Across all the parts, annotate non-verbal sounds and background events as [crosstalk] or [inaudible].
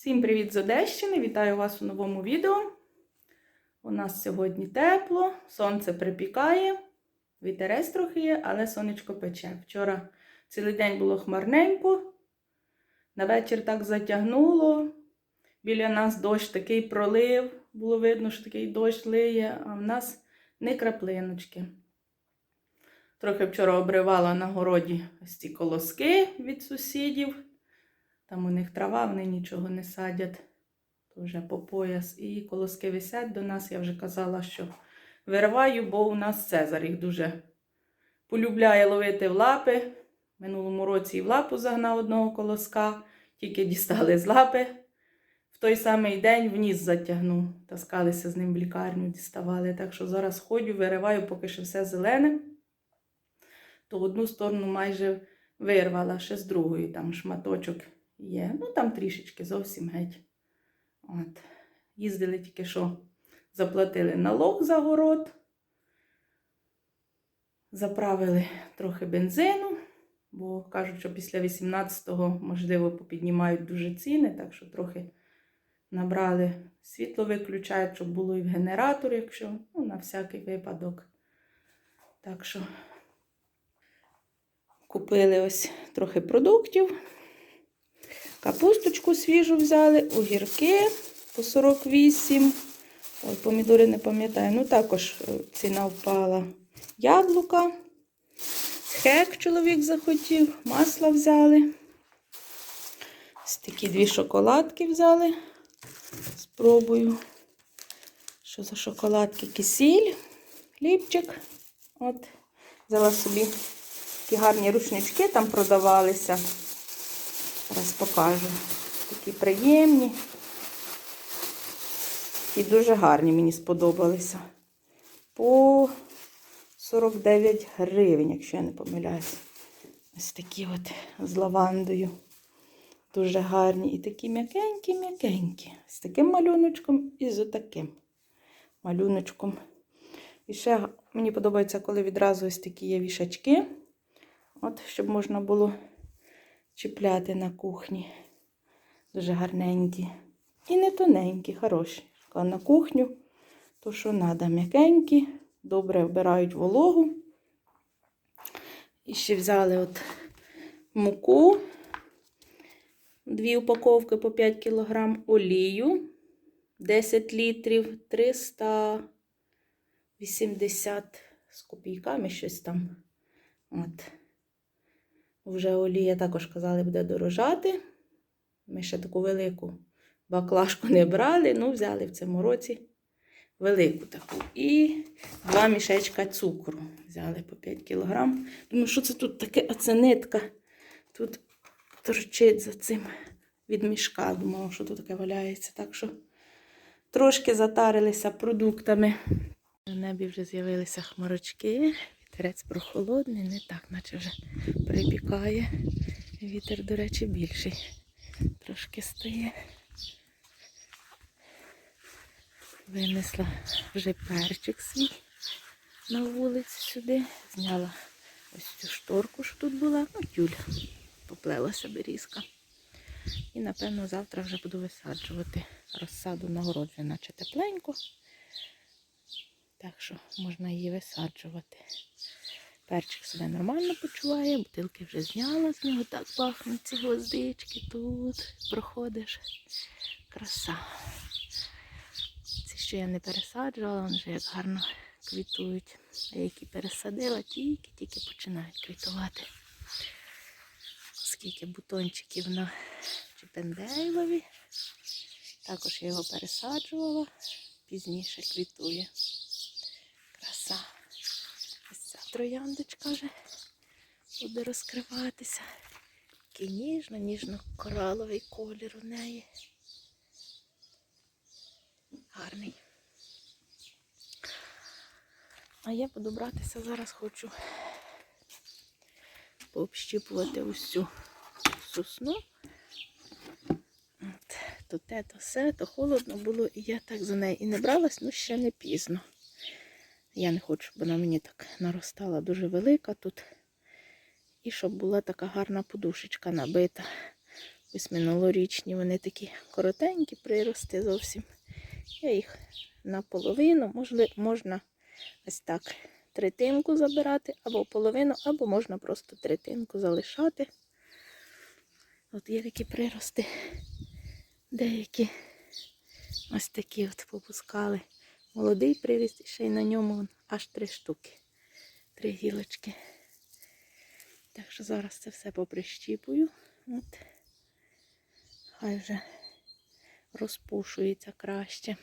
Всім привіт з Одещини! Вітаю вас у новому відео. У нас сьогодні тепло, сонце припікає, вітерець трохи є, але сонечко пече. Вчора цілий день було хмарненько, на вечір так затягнуло. Біля нас дощ такий пролив, було видно, що такий дощ лиє, а в нас не краплиночки. Трохи вчора обривала на городі ось ці колоски від сусідів. Там у них трава, вони нічого не садять. То вже по пояс. І колоски висять до нас. Я вже казала, що вириваю, бо у нас Цезар їх дуже полюбляє ловити в лапи. Минулому році і в лапу загнав одного колоска, тільки дістали з лапи. В той самий день в ніс затягнув. Таскалися з ним в лікарню, діставали. Так що зараз ходю, вириваю, поки що все зелене. То одну сторону майже вирвала, ще з другої там шматочок є. Ну там трішечки зовсім геть. От. Їздили тільки що заплатили налог за город. Заправили трохи бензину, бо кажуть, що після 18-го, можливо, попіднімають дуже ціни, так що трохи набрали світло виключають, щоб було і в генератор, якщо, ну, на всякий випадок. Так що купили ось трохи продуктів. Капусточку свіжу взяли, огірки по 48. Ой, помідори не пам'ятаю. Ну, також е, ціна впала. Яблука. Хек чоловік захотів, масло взяли. Ось такі дві шоколадки взяли. Спробую. Що за шоколадки? Кисіль, хлібчик. От, взяла собі такі гарні рушнички там продавалися. Зараз покажу. Такі приємні. І дуже гарні мені сподобалися. По 49 гривень, якщо я не помиляюсь. Ось такі от з лавандою. Дуже гарні. І такі м'якенькі-м'якенькі. З таким малюночком і з отаким малюночком. І ще мені подобається, коли відразу ось такі є вішачки. От, щоб можна було чіпляти на кухні. Дуже гарненькі. І не тоненькі, хороші. А на кухню, то що треба, м'якенькі, добре вбирають вологу. І ще взяли от муку, дві упаковки по 5 кг, олію 10 літрів, 380 з копійками щось там. От. Вже олія також казали, буде дорожати. Ми ще таку велику баклажку не брали, ну, взяли в цьому році велику таку. І два мішечка цукру. Взяли по 5 кг. Думаю, що це тут таке оце нитка. Тут торчить за цим від мішка. Думала, що тут таке валяється. Так що трошки затарилися продуктами. На небі вже з'явилися хмарочки. Вітерець прохолодний, не так, наче вже припікає. Вітер, до речі, більший. Трошки стає. Винесла вже перчик свій на вулицю сюди. Зняла ось цю шторку, що тут була. Ну, тюль. Поплелася берізка. І, напевно, завтра вже буду висаджувати розсаду на город, наче тепленько. Так що можна її висаджувати. Перчик себе нормально почуває, бутилки вже зняла з нього, так пахнуть ці гвоздички тут. Проходиш. Краса. Ці, що я не пересаджувала, вони вже як гарно квітують. А які пересадила, тільки-тільки починають квітувати. Скільки бутончиків на чіпендейлові. Також я його пересаджувала, пізніше квітує. Трояндочка вже буде розкриватися. Такий ніжно, ніжно-кораловий колір у неї. Гарний. А я буду братися зараз хочу пообщіпувати усю сосну. От, то те, то все, то холодно було, і я так за нею і не бралась, ну ще не пізно. Я не хочу, щоб вона мені так наростала дуже велика тут. І щоб була така гарна подушечка набита. Ось минулорічні вони такі коротенькі прирости зовсім. Я їх наполовину, можливо, можна ось так третинку забирати, або половину, або можна просто третинку залишати. От є такі прирости, деякі ось такі от попускали. Молодий приріст, і ще й на ньому аж три штуки. Три гілочки. Так що зараз це все поприщіпую. От. Хай вже розпушується краще.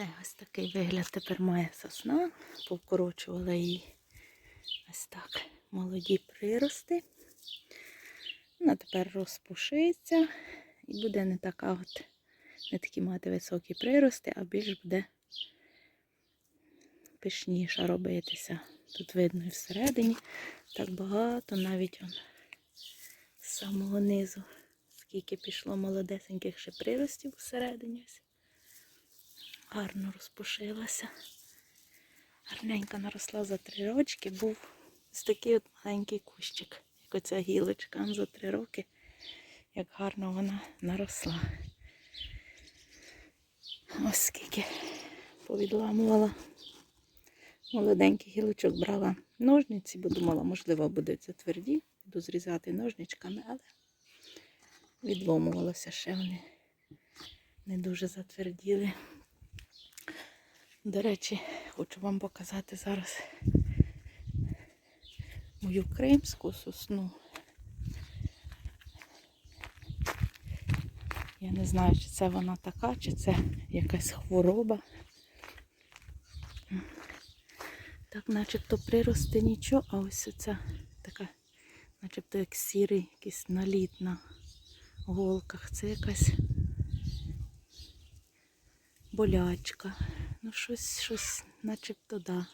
Ось такий вигляд тепер має сосна. Повкорочувала її ось так молоді прирости. Вона тепер розпушиться і буде не така от, не такі мати високі прирости, а більш буде пишніша робитися. Тут видно і всередині так багато, навіть он, з самого низу, скільки пішло молодесеньких ще приростів всередині. Ось гарно розпушилася. Гарненько наросла за три рочки. Був ось такий от маленький кущик, як оця гілочка за три роки, як гарно вона наросла. Ось скільки повідламувала. Молоденький гілочок брала ножниці, бо думала, можливо, будуть затверді. Буду зрізати ножничками, але відломувалося ще вони не дуже затверділи. До речі, хочу вам показати зараз мою кримську сосну. Я не знаю, чи це вона така, чи це якась хвороба. Так, начебто прирости нічого, а ось оця така, начебто як сірий якийсь наліт на голках. Це якась болячка. Ну, щось, щось, начебто, да.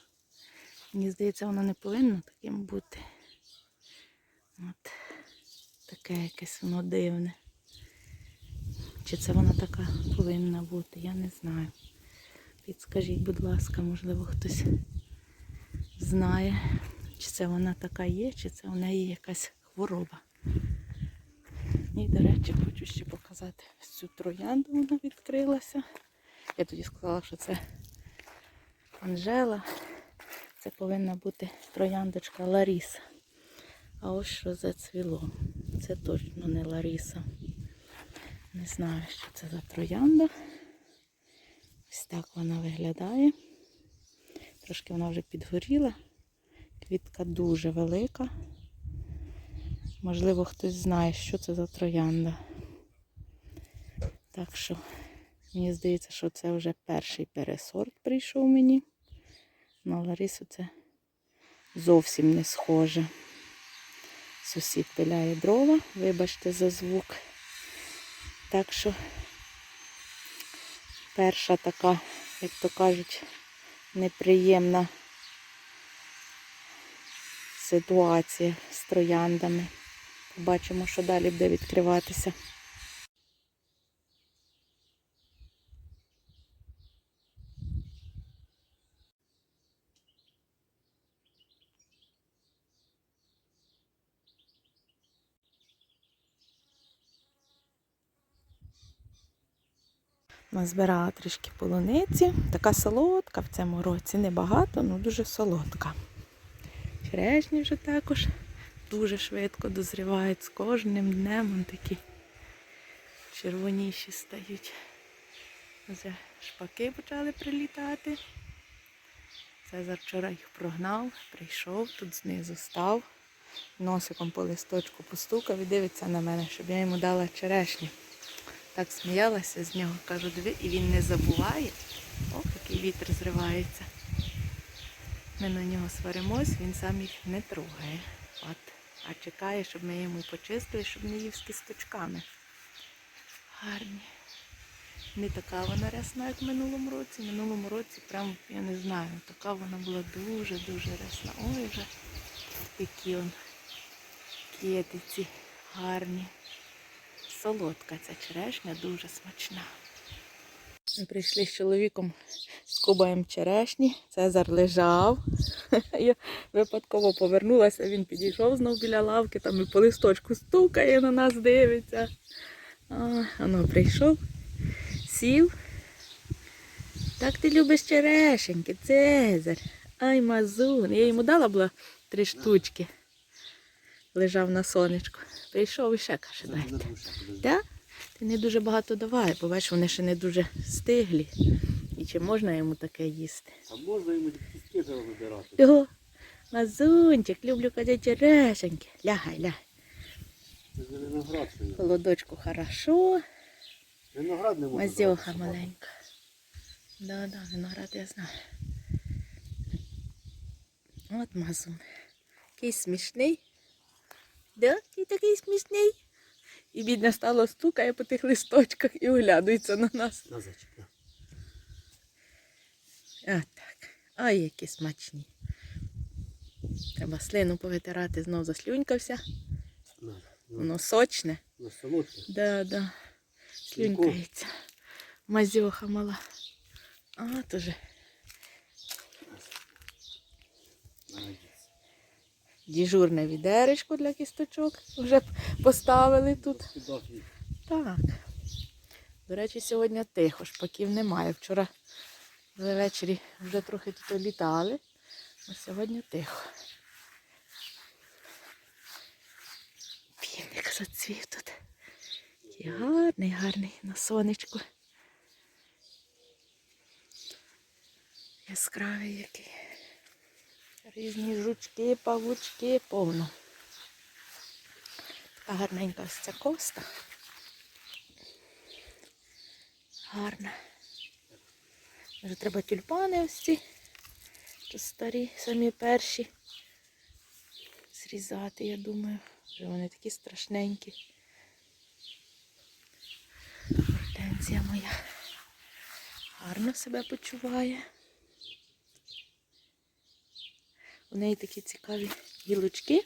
Мені здається, воно не повинно таким бути. От. Таке якесь воно дивне. Чи це вона така повинна бути, я не знаю. Підскажіть, будь ласка, можливо, хтось знає, чи це вона така є, чи це у неї якась хвороба. І, до речі, хочу ще показати цю троянду, вона відкрилася. Я тоді сказала, що це Анжела. Це повинна бути трояндочка Ларіса. А ось що зацвіло. Це точно не Ларіса. Не знаю, що це за троянда. Ось так вона виглядає. Трошки вона вже підгоріла. Квітка дуже велика. Можливо, хтось знає, що це за троянда. Так що, мені здається, що це вже перший пересорт прийшов мені. На Ларису це зовсім не схоже. Сусід пиляє дрова, вибачте за звук. Так що перша така, як то кажуть, неприємна ситуація з трояндами. Побачимо, що далі буде відкриватися. Назбирала трішки полуниці. Така солодка в цьому році. Небагато, але дуже солодка. Черешні вже також дуже швидко дозрівають з кожним днем. Вон такі червоніші стають. Вже шпаки почали прилітати. Цезар вчора їх прогнав, прийшов, тут знизу став. Носиком по листочку постукав і дивиться на мене, щоб я йому дала черешню. Так сміялася з нього, кажу, диви, і він не забуває. О, який вітер зривається. Ми на нього сваримось, він сам їх не трогає. От. А чекає, щоб ми йому почистили, щоб не їв з кісточками. Гарні. Не така вона рясна, як в минулому році. Минулому році, прям, я не знаю, така вона була дуже-дуже рясна. Ой, вже які он китиці гарні. Солодка ця черешня, дуже смачна. Ми прийшли з чоловіком, скубаємо черешні. Цезар лежав. [laughs] Я випадково повернулася, він підійшов знов біля лавки, там і по листочку стукає на нас, дивиться. А, прийшов, сів. Так ти любиш черешеньки, Цезар. Ай, мазун. Я йому дала була три штучки. Лежав на сонечку. Прийшов і ще каже, дайте. Так? Ти не дуже багато давай, бо бачиш, вони ще не дуже стиглі. І чи можна йому таке їсти? А можна йому кістки треба вибирати? Його, мазунчик, люблю казати черешеньки. Лягай, лягай. Це ж виноград, що є. Холодочку хорошо. Виноград не можна. Мазьоха давати маленька. Да, да, виноград я знаю. От мазун. Який смішний. Да, ти такий смішний. І бідне стало стукає по тих листочках і оглядується на нас. На. А так. Ай, які смачні. Треба слину повитирати, знов заслюнькався. Воно сочне. на солодке. Да, да. Слюнькається. Мазьоха мала. А, тоже. Діжурне відеречко для кісточок вже поставили тут. Так. До речі, сьогодні тихо, шпаків немає. Вчора ввечері вже трохи тут літали, а сьогодні тихо. Півник зацвів тут. Який гарний, гарний на сонечку. Яскравий який. Різні жучки, павучки, повно. Така гарненька ось ця коста. Гарна. Вже треба тюльпани ось ці. Тут старі, самі перші. Зрізати, я думаю. Вже вони такі страшненькі. Гортензія моя гарно себе почуває. У неї такі цікаві гілочки,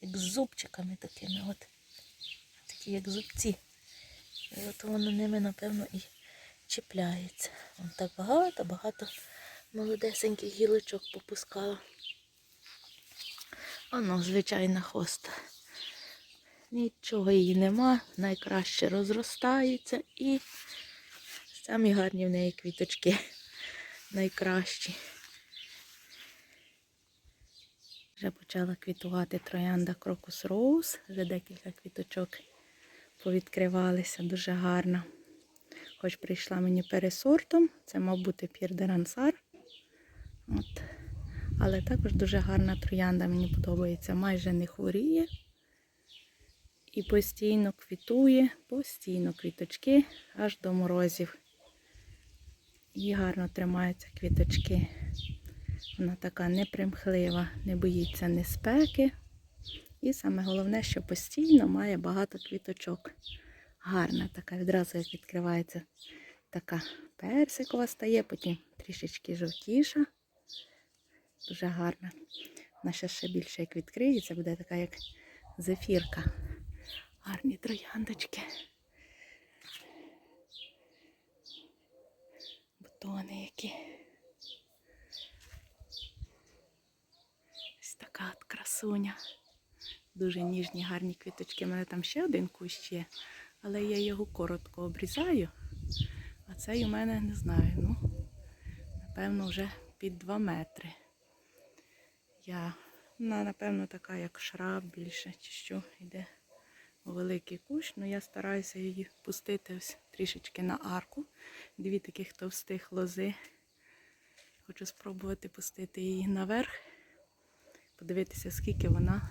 як з зубчиками такими, от. Такі як зубці. І от воно ними, напевно, і чіпляється. Вон так багато-багато молодесеньких гілочок попускала. Оно, звичайна хоста. Нічого її нема, найкраще розростається і самі гарні в неї квіточки. Найкращі. Вже почала квітувати троянда Крокус Роуз. Вже декілька квіточок повідкривалися, дуже гарно. Хоч прийшла мені пересортом, це мав бути П'єр де Рансар. От. Але також дуже гарна троянда, мені подобається, майже не хворіє. І постійно квітує, постійно квіточки аж до морозів. І гарно тримаються квіточки. Вона така непримхлива, не боїться ні спеки. І саме головне, що постійно має багато квіточок. Гарна така, відразу як відкривається, така персикова стає, потім трішечки жовтіша. Дуже гарна. Вона ще ще більше як відкриється, буде така, як зефірка. Гарні трояндочки. Бутони які. Ось така красуня. Дуже ніжні, гарні квіточки. У мене там ще один кущ є, але я його коротко обрізаю. А цей у мене не знаю, ну, напевно, вже під 2 метри. Я, вона, напевно, така, як шраб більше, чи що йде у великий кущ. Ну я стараюся її пустити ось трішечки на арку. Дві таких товстих лози. Хочу спробувати пустити її наверх подивитися, скільки вона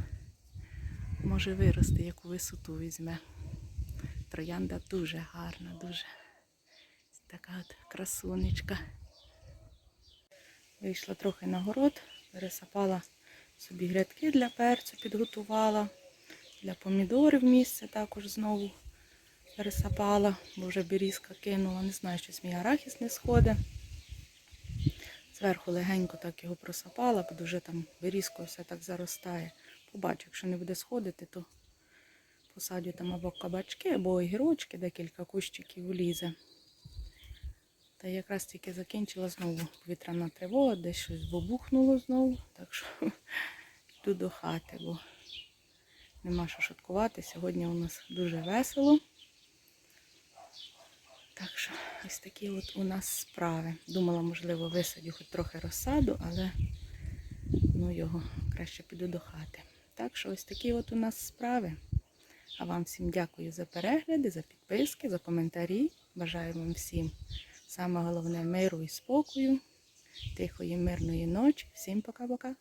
може вирости, яку висоту візьме. Троянда дуже гарна, дуже така от красунечка. Вийшла трохи на город, пересапала собі грядки для перцю, підготувала. Для помідорів місце також знову пересапала, бо вже берізка кинула. Не знаю, щось мій арахіс не сходить. Зверху легенько так його просапала, бо дуже там берізкою все так заростає. Побачу, якщо не буде сходити, то посадю там або кабачки, або огірочки, декілька кущиків влізе. Та якраз тільки закінчила знову повітряна тривога, десь щось бобухнуло знову. Так що [laughs] йду до хати, бо нема що шуткувати. Сьогодні у нас дуже весело. Так що ось такі от у нас справи. Думала, можливо, висадю хоч трохи розсаду, але ну його краще піду до хати. Так що ось такі от у нас справи. А вам всім дякую за перегляди, за підписки, за коментарі. Бажаю вам всім саме головне миру і спокою, тихої, мирної ночі. Всім пока-пока.